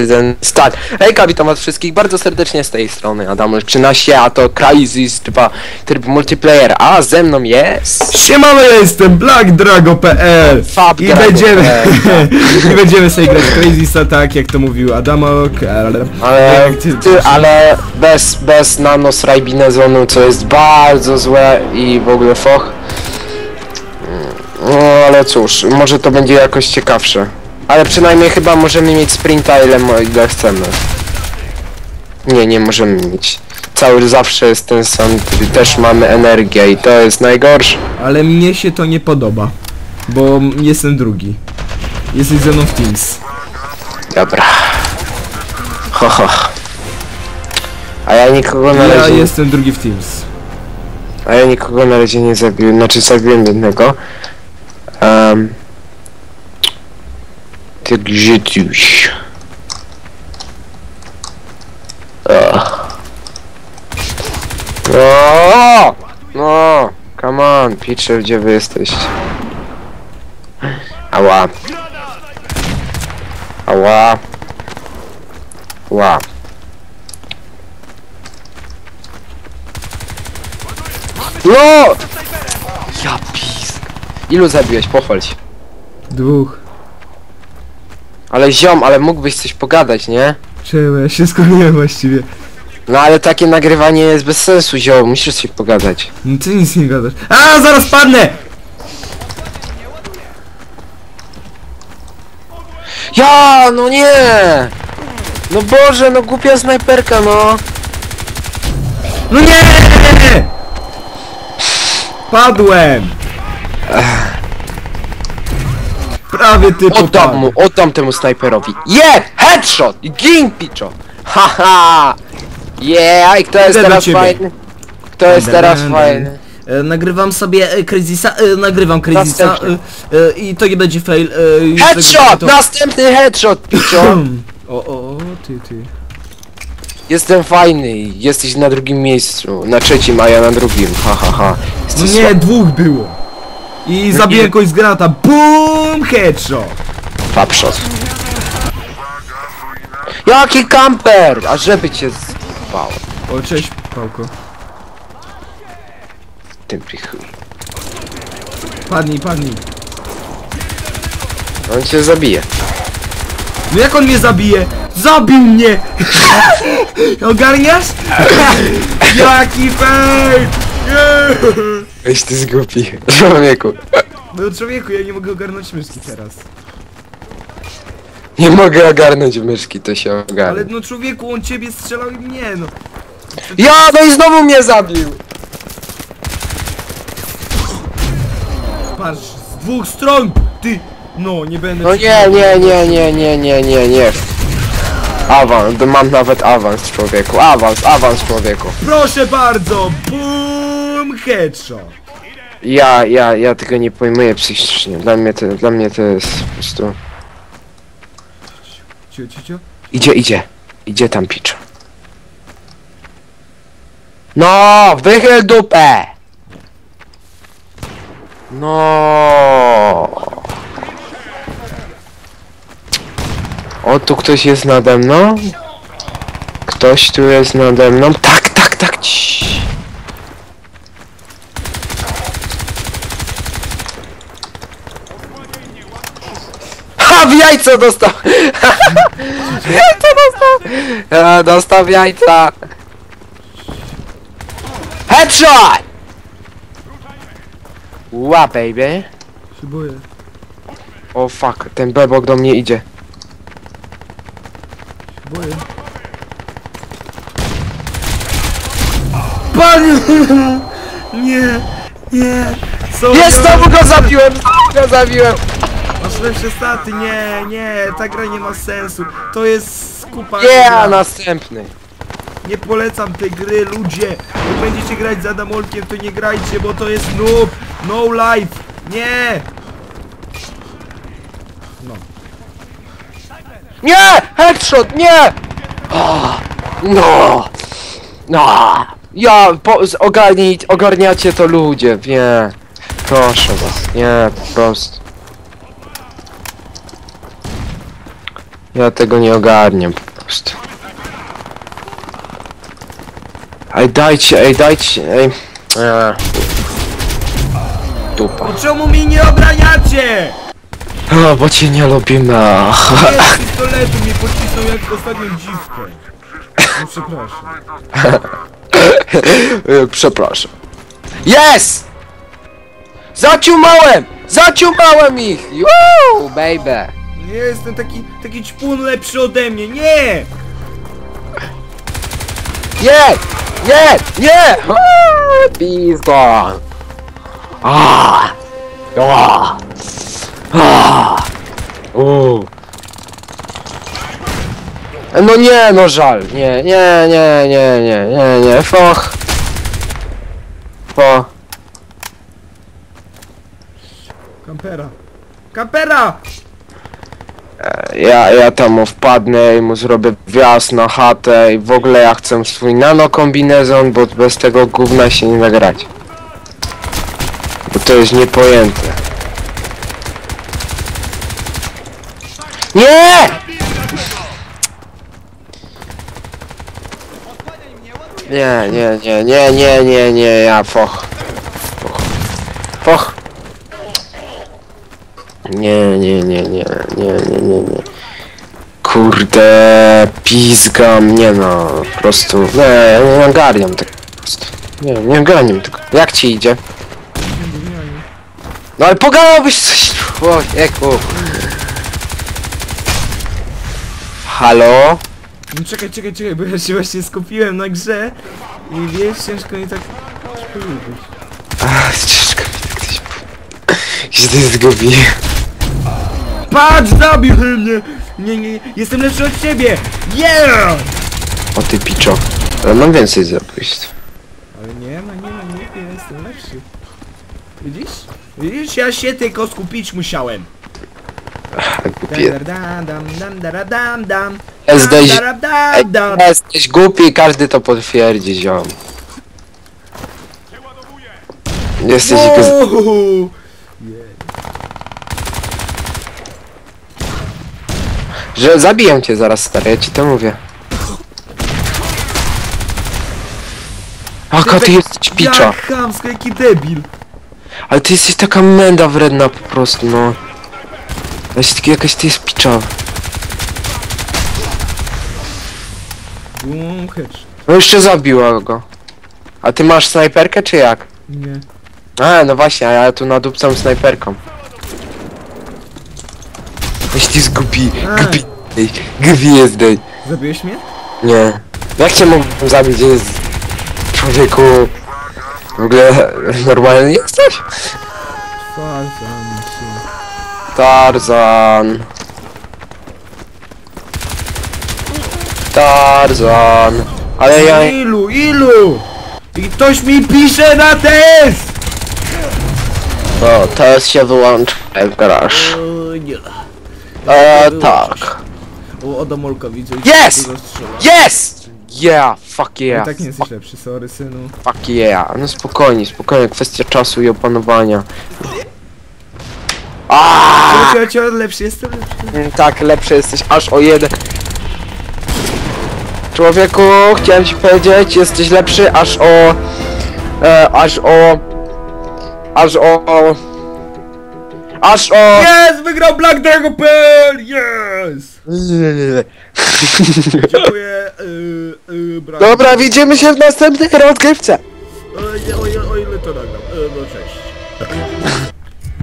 Jeden start. Hejka, witam was wszystkich bardzo serdecznie z tej strony Adam 13, a to Crysis 2 tryb multiplayer, a ze mną jest... Siemano, ja jestem BlackDrago.pl Fab I Drago, będziemy, e, i będziemy sobie grać Crazy tak jak to mówił Adamok, ale... Ale, ty- ty, ale bez, bez nanosrajbinezonu, co jest bardzo złe i w ogóle foch. No ale cóż, może to będzie jakoś ciekawsze. Ale przynajmniej chyba możemy mieć sprinta ile, ile chcemy. Nie, nie możemy mieć. Cały zawsze jest ten sam, też mamy energię i to jest najgorsze. Ale mnie się to nie podoba, bo jestem drugi. Jesteś ze mną w Teams. Dobra. Ho, ho. A ja nikogo na Ja razie... jestem drugi w Teams. A ja nikogo na razie nie zabiłem, znaczy zabiłem jednego. Um, ty gdzie tyś? Ach. O! No, come on, Pitcher, gdzie wy jesteście? Ała. Ała. Ła. No! Ja pis. Ilu zabiłeś? Pochwal się. Dwóch. Ale ziom, ale mógłbyś coś pogadać, nie? Czemu, ja się skupiłem właściwie. No ale takie nagrywanie jest bez sensu, ziom, musisz coś pogadać. No ty nic nie gadasz. A, zaraz padnę! Ja, no nie! No Boże, no głupia snajperka, no. No nie! Padłem! Prawie ty Oddam mu, oddam temu snajperowi. Je! Headshot! Gin piczo! Haha! Yeah, i kto jest do teraz ciebie. fajny? Kto jest teraz fajny? E, nagrywam sobie e, Crazysa, e, nagrywam Crazysa Następny. e, e, i to nie będzie fail. E, Headshot! to- Następny headshot, piczo! O, o, o, ty, ty. Jestem fajny, jesteś na drugim miejscu, na trzecim, a ja na drugim, ha ha ha. Jesteś nie, dwóch było. I zabiłem kogoś z granata. BOOM! Headshot! Papszot. Jaki kamper! A żeby cię zbał, O, cześć, Pałko. tym pichuj. Padnij, padnij. On cię zabije. No jak on mnie zabije? Zabił mnie! Ogarniasz? Jaki fail! Nie! Weź ty zgłupi, człowieku. No człowieku, ja nie mogę ogarnąć myszki teraz. Nie mogę ogarnąć myszki, to się Ale ogarnie. no człowieku, on ciebie strzelał i mnie, no. Ja, no i znowu mnie zabił! Patrz, z dwóch stron! Ty! No, nie będę... No nie, nie, nie, nie, nie, nie, nie, nie. Awans, mam nawet awans człowieku, awans, awans człowieku. Proszę bardzo! Headshot! Ja, ja, ja tego nie pojmuję psychicznie. Dla mnie to, dla mnie to jest po prostu... Cio, cio, cio. Idzie, idzie. Idzie tam picz. No, wychyl dupę! No. O, tu ktoś jest nade mną? Ktoś tu jest nade mną? Tak, tak, tak. Ci. Ha, w jajco dostał! jajco dostał! E, dostał w jajca! Headshot! Ła, baby. Się boję. O fuck, ten bebok do mnie idzie. Się boję. Panie! Nie! Nie! Jest, znowu go zabiłem! Znowu go zabiłem! Lepsze staty, nie, nie, ta gra nie ma sensu. To jest skupa Yeah, gra. następny. Nie polecam tej gry, ludzie. Jak będziecie grać z Adamolkiem, to nie grajcie, bo to jest noob. No life. Nie! No. Nie! Headshot, nie! Ah, No! No! Ja, po, ogarnij, ogarniacie to ludzie, nie. Proszę was, nie, po prostu. Ja tego nie ogarniam po prostu. Ej, dajcie, ej, dajcie, ej. Eee. Dupa. No czemu mi nie obraniacie? O, bo cię nie lubimy. Nie, z pistoletu mnie pocisnął jak ostatnią dziwkę. No przepraszam. Przepraszam. Yes! Zaciumałem! Zaciumałem ich! Woo, baby! Nie jestem taki, taki ćpun lepszy ode mnie, nie! Nie! Nie! Nie! Aaa, Pizdo! Ah! Ah! Ah! No nie, no żal. Nie, nie, nie, nie, nie, nie, nie. Foch. Fo. Kampera. Kampera! Ja, ja tam wpadnę i mu zrobię wjazd na chatę i w ogóle ja chcę swój nano kombinezon, bo bez tego gówna się nie da grać. Bo to jest niepojęte. Nie! Nie, nie, nie, nie, nie, nie, nie, ja foch. Foch. Foch. Nie, nie, nie, nie, nie, nie, nie, nie. Kurde, pizgam, nie no, po prostu, nie, ja nie ogarniam tego po prostu. Nie, nie ogarniam tego. Jak ci idzie? No ale pogadałbyś coś, człowieku. Halo? No czekaj, czekaj, czekaj, bo ja się właśnie skupiłem na grze i wiesz, ciężko mi tak. Ach, ciężko mi tak gdzieś... Gdzie to jest zgubi? Patrz, zabił mnie! Nie, nie, jestem lepszy od ciebie! Yeah! O ty piczo. Ale mam więcej zabójstw. Ale nie ma, nie ma, nie, ja jestem lepszy. Widzisz? Widzisz, ja się tylko skupić musiałem. Głupie. Dam, dam, dam, dam, dam, dam. Jesteś... Dam, dam, Ej, dam. Jesteś głupi i każdy to potwierdzi, ziom. Jesteś... gaz- Uuu. Że zabiję cię zaraz, stary, ja ci to mówię. Aka, ty jesteś picza. Jak chamsko, jaki debil. Ale ty jesteś taka menda wredna po prostu, no. Jesteś jakaś ty jest picza. Hedge. No jeszcze zabiła go. A ty masz snajperkę czy jak? Nie. A, no właśnie, a ja tu nadupcam snajperką. Weź ty zgubi, Ej. gubi, ej, gubi jest dej. Zabiłeś mnie? Nie. Jak cię mógłbym zabić, jest człowieku... W ogóle normalny jesteś? Fazan się. Tarzan. Tarzan. Ale ja... Ilu, ilu? I ktoś mi pisze na test! O, teraz się wyłącz w garaż. O, nie. E, tak. O, Odamolka widzę. Yes! Yes! Yeah, fuck I yeah. tak nie jesteś lepszy, sorry synu. Fuck yeah. No spokojnie, spokojnie, kwestia czasu i opanowania. Aaaa! Cio, cio, lepszy jestem lepszy. Tak, lepszy jesteś aż o jeden. Człowieku, chciałem ci powiedzieć, jesteś lepszy aż o... E, aż o... Aż o... Aż o... Yes! Wygrał Black Dragon Pearl! Yes! Dziękuję, yy, yy, brak. Dobra, widzimy się w następnej rozgrywce. O, o, o, o ile to nagram? E, no cześć.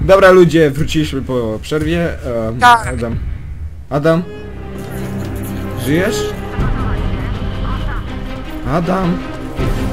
Dobra ludzie, wróciliśmy po przerwie. Um, Tak. Adam. Adam? Żyjesz? Adam?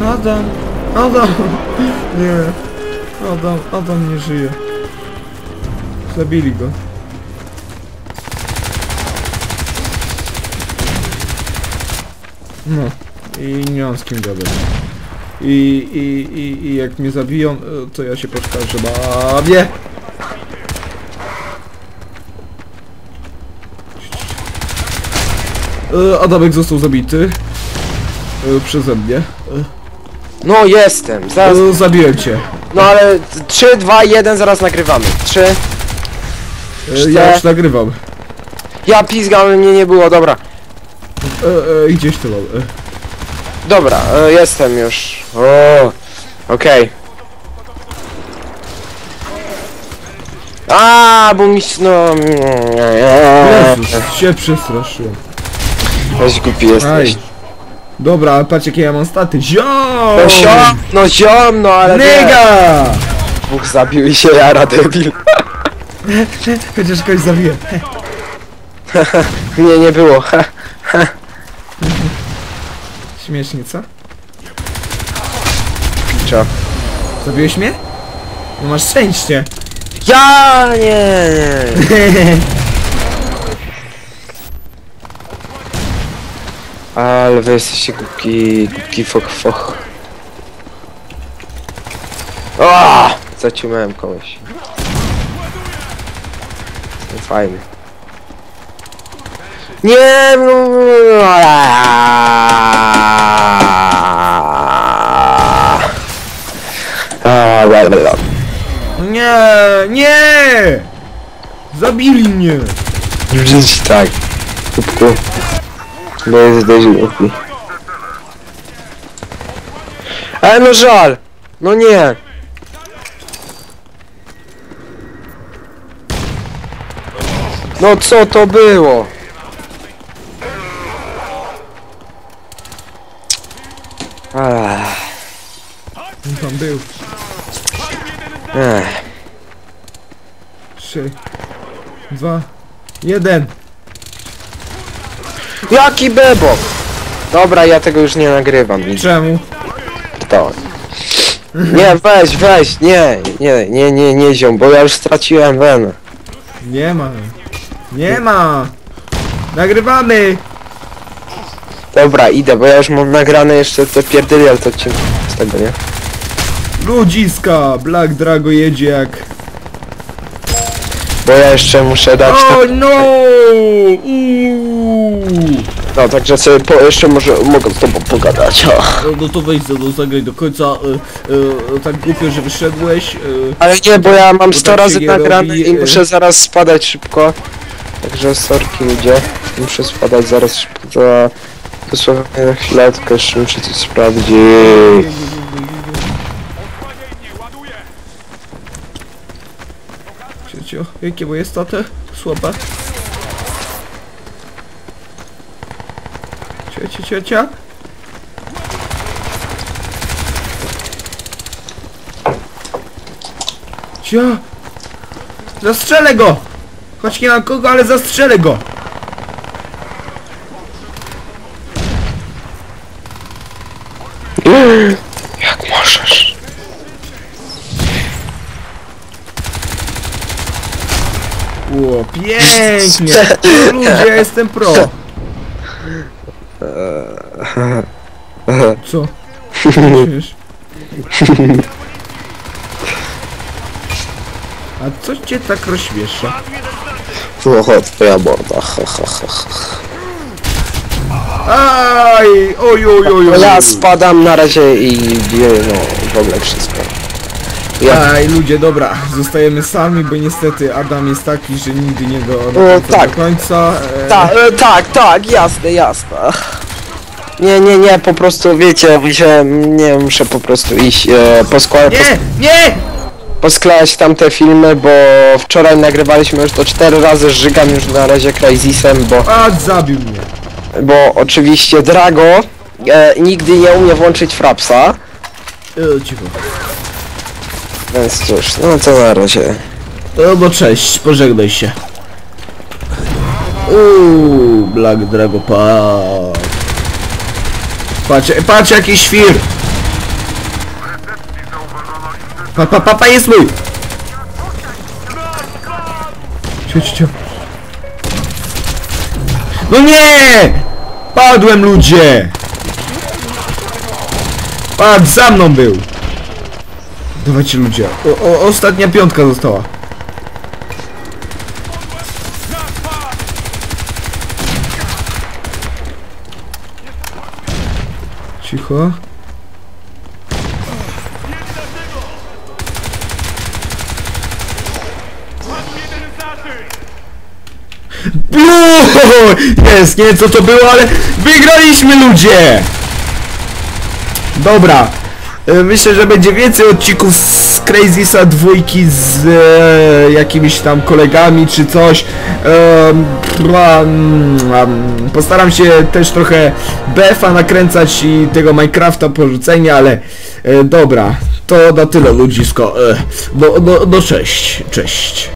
Adam? Adam? Nie. Adam, Adam nie żyje. Zabili go. No. I nie mam z kim gadać. I, i, i, i jak mnie zabiją, e, to ja się poskarżę babie. E, Adamek został zabity. E, Przeze mnie. No jestem, zaraz... Zabiłem cię. No ale 3, 2, 1, zaraz nagrywamy. 3, E, Ja już nagrywam. Ja pizgam, mnie nie było, dobra. E, e, gdzieś to mam. E. Dobra, e, jestem już. O, okej. A, bo mi się- no... Jezus, się przestraszyłem. Weź głupi jesteś. Aj. Dobra, ale patrz jakie ja mam staty. Ziom! No ziom, no ziom, no ale nie. Nyga! Dwóch zabił i się jara, debil. Chociaż kogoś zabiję. Nie, nie było. Śmiesznie, co? Czo? Zabiłeś mnie? No masz szczęście. Ja nie, nie. Ale wy jesteście głupki, głupki fok foch. Zaciumałem kogoś. No fajny. Nie, no, no, bla. Nie, nie! Zabili mnie! Wrzuć tak. Kubku. Bo jest dość głupi. Ale no żal! No nie! No co to było? Ach, On tam był. ech. Trzy, dwa, jeden. Jaki bebok! Dobra, ja tego już nie nagrywam. Czemu? To. Nie, weź, weź, nie, nie, nie, nie, nie ziom, bo ja już straciłem wenę. Nie ma. Nie ma. Nagrywamy. Dobra, idę, bo ja już mam nagrane jeszcze te pierdyliel to odcinki z tego, nie? Ludziska. Black Drago jedzie jak... Bo ja jeszcze muszę dać O to... no! Uuu. No, także sobie po, jeszcze może mogę z tobą pogadać. O. No to wejdź za no zagraj do końca. Y, y, tak głupio, że wyszedłeś. Y, Ale nie, bo ja mam Bo 100 tak razy nagrane robi, i y- muszę zaraz spadać szybko. Także sorki ludzie, muszę spadać zaraz za... Dosłownie na chwileczkę, jeszcze muszę coś sprawdzić. Ciocio, jakie moje staty? Słabe. Ciocia, ciocia. Cia! Zastrzelę go! Choć nie mam kogo, ale zastrzelę go! Jak możesz? Ło, pięknie! Ludzie, ja jestem pro! Co? A co cię tak rozśmiesza? Oho, twoja morda, ha, ha, ha, ha. Aj! Oj, oj, oj, oj! Ja spadam na razie i no w ogóle wszystko. Ja, Aj, ludzie, dobra, zostajemy sami, bo niestety Adam jest taki, że nigdy nie do, końca, tak. do końca. E, ta, e, tak, tak, jasne, jasne. Nie, nie, nie, po prostu wiecie, muszę, nie, muszę po prostu iść, e, poskła- pos Nie! Nie! Posklejać tamte filmy, bo wczoraj nagrywaliśmy już to cztery razy, żygam już na razie Crazysem, bo, A, zabił mnie. bo oczywiście Drago e, nigdy nie umie włączyć frapsa, E, cicho. więc cóż, no to na razie. No bo cześć, pożegnaj się. Uuu, Black Drago Park. Patrz, patrz jaki świr! Pa, pa, pa, pa jest mój! Cio. No nie! Padłem ludzie! Padł, za mną był! Dawajcie ludzie, o, o, ostatnia piątka została. Cicho. Uuu, Jest, nie wiem co to było, ale wygraliśmy ludzie! Dobra. E, Myślę, że będzie więcej odcinków z Crazysa dwójki z e, jakimiś tam kolegami czy coś. Um, postaram się też trochę BF-a nakręcać i tego Minecrafta porzucenia, ale e, dobra. To na tyle ludzisko. E, no, no, no cześć, cześć.